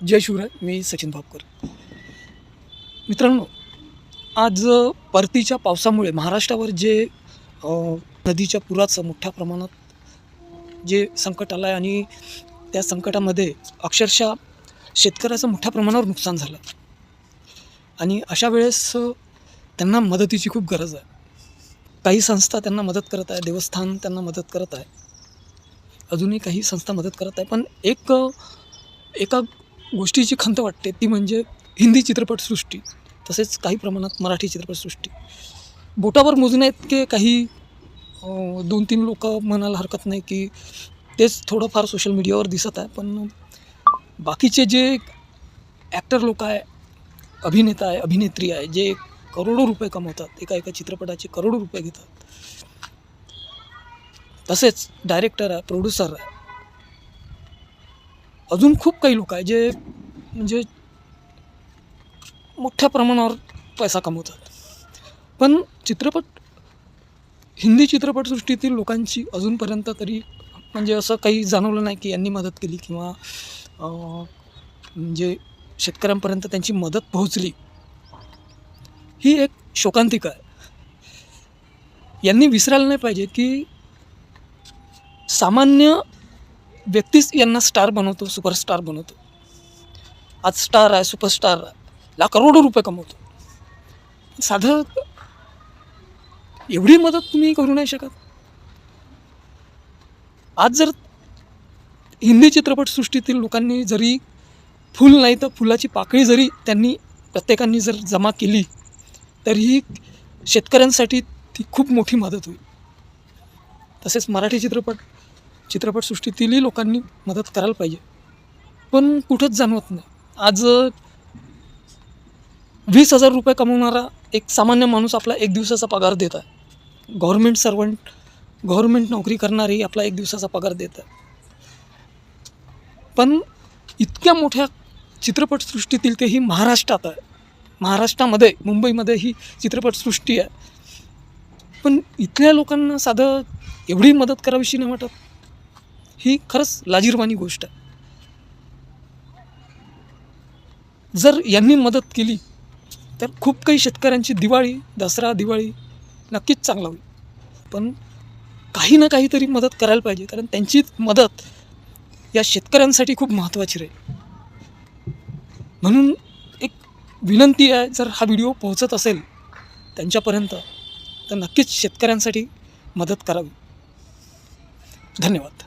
जय शिवराय मी सचिन भापकर. मित्रांनो आज परतीच्या पावसामुळे महाराष्ट्रावर जे नदीच्या पुराचं मोठ्या प्रमाणात जे संकट आलं आहे आणि त्या संकटामध्ये अक्षरशः शेतकऱ्याचं मोठ्या प्रमाणावर नुकसान झालं. आणि अशा वेळेस त्यांना मदतीची खूप गरज आहे. काही संस्था त्यांना मदत करत आहे देवस्थान त्यांना मदत करत आहे. अजूनही काही संस्था मदत करत आहे पण एक एका गोष्टीची खंत वाटते ती म्हणजे हिंदी चित्रपटसृष्टी तसेच काही प्रमाणात मराठी चित्रपटसृष्टी बोटावर मोजण्याइतके काही दोन तीन लोक म्हणायला हरकत नाही की तेच थोडंफार सोशल मीडियावर दिसत आहे पण बाकीचे जे ॲक्टर लोक आहे अभिनेता आहे अभिनेत्री आहे जे करोडो रुपये कमवतात एका एका चित्रपटाचे करोडो रुपये घेतात. तसेच डायरेक्टर आहे प्रोड्युसर आहे अजून खूप काही लोक आहे जे म्हणजे मोठ्या प्रमाणावर पैसा कमवतात. पण चित्रपट हिंदी चित्रपटसृष्टीतील लोकांची अजूनपर्यंत तरी म्हणजे असं काही जाणवलं नाही की यांनी मदत केली किंवा म्हणजे शेतकऱ्यांपर्यंत त्यांची मदत पोहोचली. ही एक शोकांतिका आहे. यांनी विसरायला नाही पाहिजे की सामान्य व्यक्तीच यांना स्टार बनवतो सुपरस्टार बनवतो. आज स्टार आहे सुपरस्टार आहे. ला करोडो रुपये कमवतो. साधं एवढी मदत तुम्ही करू नाही शकत. आज जर हिंदी चित्रपटसृष्टीतील लोकांनी जरी फुल नाही तर फुलाची पाकळी जरी त्यांनी प्रत्येकाने जर जमा केली तरीही शेतकऱ्यांसाठी ती खूप मोठी मदत होईल. तसेच मराठी चित्रपट चित्रपटसृष्टीतीलही लोकांनी मदत करायला पाहिजे. पण कुठंच जाणवत नाही. आज वीस हजार रुपये कमवणारा एक सामान्य माणूस आपला एक दिवसाचा पगार देत आहे. गव्हर्मेंट सर्वंट गव्हर्मेंट नोकरी करणारी आपला एक दिवसाचा पगार देत आहे. पण इतक्या मोठ्या चित्रपटसृष्टीतील तेही महाराष्ट्रात आहे. महाराष्ट्रामध्ये मुंबईमध्ये ही चित्रपटसृष्टी आहे. पण इथल्या लोकांना साधं एवढी मदत करावीशी नाही वाटत? ही खरंच लाजीरवाणी गोष्ट आहे. जर यांनी मदत केली तर खूप काही शेतकऱ्यांची दिवाळी दसरा दिवाळी नक्कीच चांगला होईल. पण काही ना काहीतरी मदत करायला पाहिजे कारण त्यांची मदत या शेतकऱ्यांसाठी खूप महत्त्वाची राहील. म्हणून एक विनंती आहे जर हा व्हिडिओ पोहोचत असेल त्यांच्यापर्यंत तर नक्कीच शेतकऱ्यांसाठी मदत करावी. धन्यवाद.